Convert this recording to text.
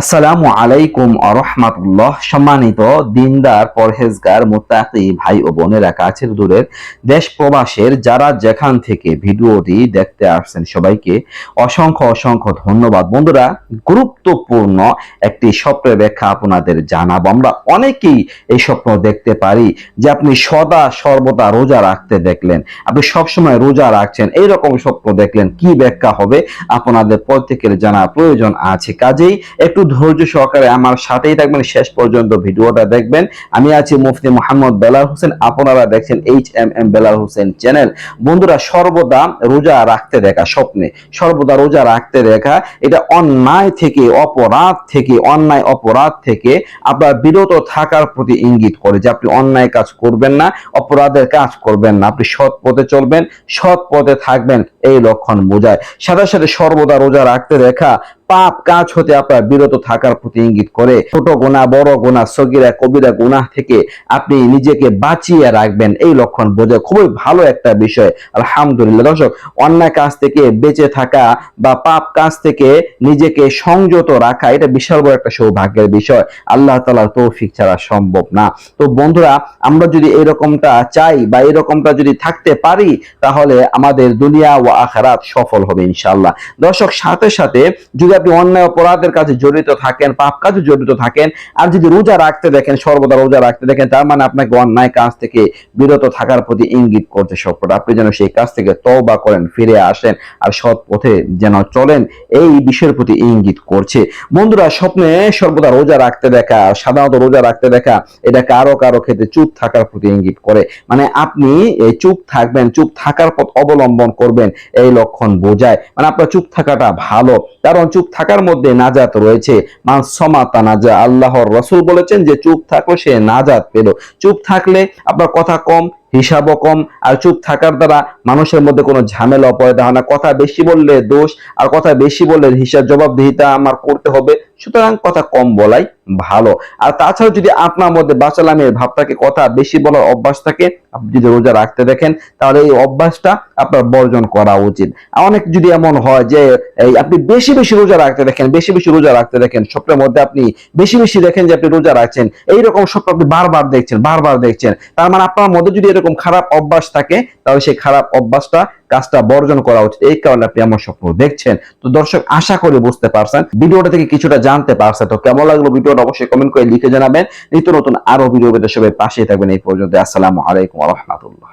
আসসালামু আলাইকুম আরহামাতুল্লাহ সম্মানিত দিনদার, পরহেজগার, মোত্তাকি ভাই ও বোনেরা, কাছের দূরের দেশ প্রবাসের যারা যেখান থেকে ভিডিওটি দেখতে আসছেন সবাইকে অসংখ্য অসংখ্য ধন্যবাদ। বন্ধুরা, গুরুত্বপূর্ণ একটি স্বপ্নের ব্যাখ্যা আপনাদের জানাব। আমরা অনেকেই এই স্বপ্ন দেখতে পারি যে আপনি সদা সর্বদা রোজা রাখতে দেখলেন, আপনি সবসময় রোজা রাখছেন, এইরকম স্বপ্ন দেখলেন, কি ব্যাখ্যা হবে? আপনাদের প্রত্যেকের জানা প্রয়োজন আছে। কাজেই একটু ধৈর্য সহকারে আমার সাথেই থাকবেন। শেষ পর্যন্ত ভিডিওটা দেখবেন। আমি আছি মুফতি মোহাম্মদ বেলাল হোসেন। আপনারা দেখছেন H M M Belal Hossain channel. বন্ধুরা, সর্বদা রোজা রাখতে দেখা স্বপ্নে। সর্বদা রোজা রাখতে দেখা। এটা অন্যায় থেকে অপরাধ থেকে, অন্যায় অপরাধ থেকে আপনার বিরত থাকার প্রতি ইঙ্গিত করে যে আপনি অন্যায় কাজ করবেন না, অপরাধের কাজ করবেন না। আপনি সৎ পথে চলবেন, সৎ পথে থাকবেন। এই লক্ষণ বোঝায়। সাথে সাথে সর্বদা রোজা রাখতে দেখা, পাপ কাজ হতে আপনার বিরত থাকার প্রতি ইঙ্গিত করে। ছোট গোনা বড় গোনা সগিরা, কবিরা গুনাহ থেকে আপনি নিজেকে বাঁচিয়ে রাখবেন। এই লক্ষণ বোঝায়। খুবই ভালো একটা বিষয়। আলহামদুলিল্লাহ। দর্শক, অন্যায় কাজ থেকে বেঁচে থাকা বা পাপ কাজ থেকে নিজেকে সংযত রাখা, এটা বিশাল বড় একটা সৌভাগ্যের বিষয়। আল্লাহ তালার তৌফিক ছাড়া সম্ভব না। তো বন্ধুরা, আমরা যদি এরকমটা চাই বা এরকমটা যদি থাকতে পারি, তাহলে আমাদের দুনিয়া ও আখারাত সফল হবে ইনশাল্লাহ দর্শক, সাথে সাথে যদি আপনি অন্যায় অপরাধের কাছে জড়িত থাকেন, পাপ কাজে জড়িত থাকেন, আর যদি রোজা রাখতে দেখেন, সর্বদা রোজা রাখতে দেখেন, তার মানে আপনাকে অন্যায় কাজ থেকে বিরত থাকার প্রতি ইঙ্গিত করতে সবকটা আপনি যেন সেই কাজ থেকে তওবা করেন, ফিরে আসেন, আর সৎ পথে যেন চলেন, এই বিষয়ের প্রতি ইঙ্গিত করছে। বন্ধুরা, স্বপ্নে সর্বদা রোজা রাখতে দেখা, সাধারণত রোজা রাখতে দেখা, এটা কারও কারও ক্ষেত্রে চুপ থাকার প্রতি ইঙ্গিত করে। মানে আপনি চুপ থাকবেন, চুপ থাকার পথ অবলম্বন করবেন এই লক্ষণ বোঝায়। মানে আপনার চুপ থাকাটা ভালো। কারণ চুপ থাকার মধ্যে নাজাত রয়েছে। মান সমাতা নাজা আল্লাহর রসুল বলেছেন যে চুপ থাকল সে নাজাত পেল। চুপ থাকলে আপনার কথা কম হিসাবও কম আর চুপ থাকার দ্বারা মানুষের মধ্যে কোনো ঝামেলা পয়দা হয় না। কথা বেশি বললে দোষ আর কথা বেশি বললে হিসাব জবাবদিহিতা আমার করতে হবে। সুতরাং কথা কম বলাই ভালো। আর তাছাড়া যদি আপনার মধ্যে বাঁচালামের ভাব থাকে কথা বেশি বলার অভ্যাস থাকে, আপনি যদি রোজা রাখতে দেখেন, তাহলে এই অভ্যাসটা আপনার বর্জন করা উচিত। অনেক যদি এমন হয় যে আপনি বেশি বেশি রোজা রাখতে দেখেন, বেশি বেশি রোজা রাখতে দেখেন, স্বপ্নের মধ্যে আপনি বেশি বেশি দেখেন যে আপনি রোজা রাখছেন, এইরকম স্বপ্ন আপনি বারবার দেখছেন বারবার দেখছেন। তার মানে আপনার মধ্যে যদি এরকম খারাপ অভ্যাস থাকে, তাহলে সেই খারাপ অভ্যাসটা, কাজটা বর্জন করা উচিত। এই কারণে আপনি আমার স্বপ্ন দেখছেন। তো দর্শক, আশা করে বুঝতে পারছেন। ভিডিওটা থেকে কিছুটা জানতে পারছেন তো কেমন লাগল ভিডিওটা অবশ্যই কমেন্ট করে লিখে জানাবেন। নিত্য নতুন আরও ভিডিও পেতে সবাই পাশে থাকবেন। এই পর্যন্ত আসসালামু আলাইকুম রহমতুল্লাহ।